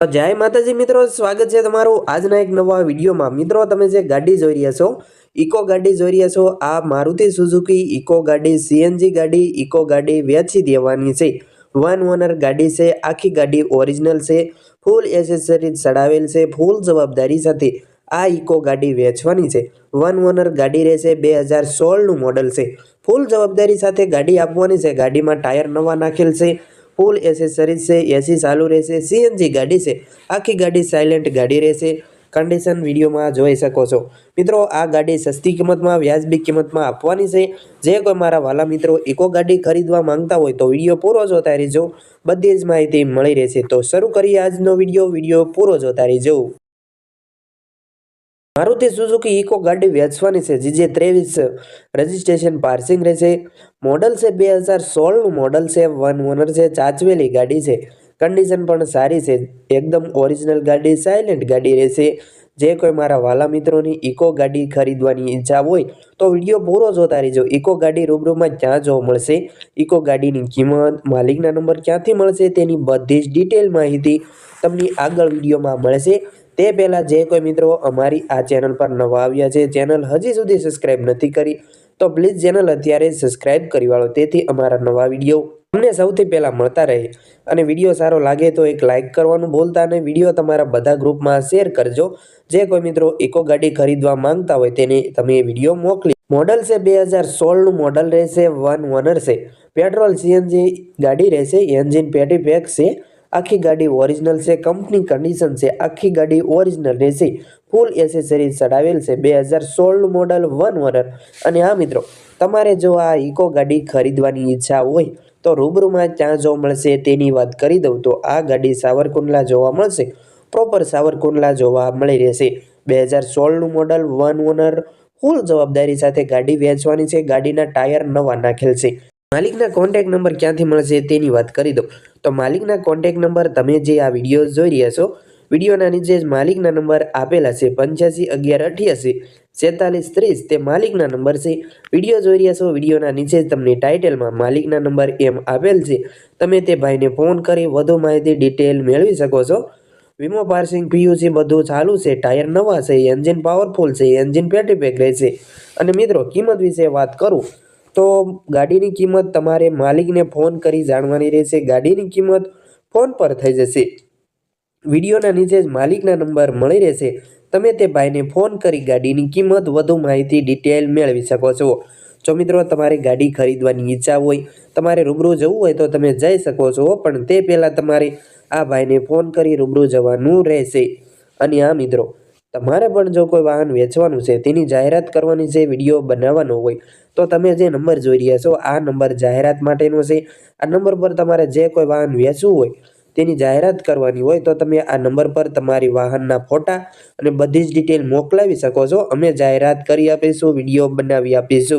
જય માતાજી મિત્રો, સ્વાગત છે તમારું આજના એક નવા વિડીયોમાં. મિત્રો, તમે જે ગાડી જોઈ રહ્યા છો, ઇકો ગાડી જોઈ રહ્યા છો, આ મારુતિ સુઝુકી ઇકો ગાડી, સીએનજી ગાડી, ઇકો ગાડી વેચી દેવાની છે. વન ઓનર ગાડી છે, આખી ગાડી ઓરિજિનલ છે, ફૂલ એસેસરીઝ ચડાવેલ છે, ફૂલ જવાબદારી સાથે આ ઇકો ગાડી વેચવાની છે. વન ઓનર ગાડી રહેશે બે હજાર સોળનું મોડલ છે. ફૂલ જવાબદારી સાથે ગાડી આપવાની છે, ગાડીમાં ટાયર નવા નાખેલ છે ફૂલ એસેસરીઝ છે એસી ચાલુ રહેશે સીએનજી ગાડી છે, આખી ગાડી સાયલેન્ટ ગાડી રહેશે. કન્ડિશન વિડીયોમાં જોઈ શકો છો. મિત્રો, આ ગાડી સસ્તી કિંમતમાં, વ્યાજબી કિંમતમાં આપવાની છે. જે કોઈ મારા વાલા મિત્રો ઇકો ગાડી ખરીદવા માંગતા હોય તો વીડિયો પૂરો જોતા રહેજો. બધી જ માહિતી મળી રહેશે. તો શરૂ કરીએ આજનો વીડિયો. વીડિયો પૂરો જોતા રહેજો. મારુતિ સુઝુકી ઇકો ગાડી વેચવાની છે જે ત્રેવીસ રજિસ્ટ્રેશન પાર્સિંગ રહેશે. મોડલ છે બે હજાર સોળનું મોડલ છે વન ઓનર છે, ચાચવેલી ગાડી છે. કન્ડિશન પણ સારી છે, એકદમ ઓરિજિનલ ગાડી સાયલેન્ટ ગાડી રહેશે. જે કોઈ મારા વાલા મિત્રોની ઇકો ગાડી ખરીદવાની ઈચ્છા હોય, તો વીડિયો પૂરો જોતા રહેજો. ઇકો ગાડી રૂબરૂમાં ક્યાં જોવા મળશે? ઇકો ગાડીની કિંમત, માલિકના નંબર ક્યાંથી મળશે? તેની બધી જ ડિટેલ માહિતી તમને આગળ વિડીયોમાં મળશે. તે પહેલાં જે કોઈ મિત્રો અમારી આ ચેનલ પર નવા આવ્યા છે ચેનલ હજી સુધી સબસ્ક્રાઈબ નથી કરી, તો પ્લીઝ ચેનલ અત્યારે સબસ્ક્રાઈબ કરી વાળો, તેથી અમારા નવા વીડિયો તમને સૌથી પહેલાં મળતા રહે. અને વીડિયો સારો લાગે તો એક લાઇક કરવાનું ભૂલતા અને વીડિયો તમારા બધા ગ્રુપમાં શેર કરજો. જે કોઈ મિત્રો ઇકો ગાડી ખરીદવા માંગતા હોય તેને તમે વીડિયો મોકલી. મોડલ છે બે હજાર સોળનું મોડલ રહેશે વન ઓનર છે. પેટ્રોલ સીએનજી ગાડી રહેશે એન્જિન પેટી પેક છે. આખી ગાડી ઓરિજિનલ છે કંપની કન્ડિશન છે, આખી ગાડી ઓરિજિનલ રહેશે. ફૂલ એસેસરીઝ ચડાવેલ છે, બે હજાર સોળનું મોડલ વન ઓનર અને હા મિત્રો, તમારે જો આ ઇકો ગાડી ખરીદવાની ઈચ્છા હોય, તો રૂબરૂમાં ક્યાં જોવા મળશે તેની વાત કરી દઉં તો આ ગાડી સાવરકુંડલા જોવા મળશે. પ્રોપર સાવરકુંડલા જોવા મળી રહેશે. બે હજાર સોળનું મોડલ વન ઓનર ફૂલ જવાબદારી સાથે ગાડી વેચવાની છે, ગાડીના ટાયર નવા નાખેલ છે. માલિકના કોન્ટેક નંબર ક્યાંથી મળશે તેની વાત કરી દો તો માલિકના કોન્ટેક નંબર તમે જે આ વીડિયો જોઈ રહ્યા છો, વિડીયોના નીચે જ માલિકના નંબર આપેલા છે પંચ્યાસી અગિયાર અઠ્યાસી સેતાલીસ ત્રીસ તે માલિકના નંબર છે. વીડિયો જોઈ રહ્યા છો, વિડીયોના નીચે જ તમને ટાઇટલમાં માલિકના નંબર એમ આપેલ છે. તમે તે ભાઈને ફોન કરી વધુ માહિતી ડિટેલ મેળવી શકો છો. વીમો પાર્સિંગ પીયુસી બધું ચાલુ છે, ટાયર નવા છે એન્જિન પાવરફુલ છે એન્જિન પેટી પેક રહેશે અને મિત્રો, કિંમત વિશે વાત કરું. તો ગાડીની કિંમત તમારે માલિકને ફોન કરી જાણવાની રહેશે. ગાડીની કિંમત ફોન પર થઈ જશે. વિડીયોના નીચે જ માલિકના નંબર મળી રહેશે. તમે તે ભાઈને ફોન કરી ગાડીની કિંમત વધુ માહિતી, ડિટેલ મેળવી શકો છો. જો મિત્રો તમારે ગાડી ખરીદવાની ઈચ્છા હોય, તમારે રૂબરૂ જવું હોય તો તમે જઈ શકો છો, પણ તે પહેલાં તમારે આ ભાઈને ફોન કરી રૂબરૂ જવાનું રહેશે. અને આ મિત્રો તમારે પણ જો કોઈ વાહન વેચવાનું છે, તેની જાહેરાત કરવાની છે, વીડિયો બનાવવાનો હોય, તો તમે જે નંબર જોઈ રહ્યા છો, આ નંબર જાહેરાત માટેનો છે. આ નંબર પર તમારે જે કોઈ વાહન વેચવું હોય, તેની જાહેરાત કરવાની હોય, તો તમે આ નંબર પર તમારી વાહનના ફોટા અને બધી જ ડિટેલ મોકલાવી શકો છો. અમે જાહેરાત કરી આપીશું, વીડિયો બનાવી આપીશું.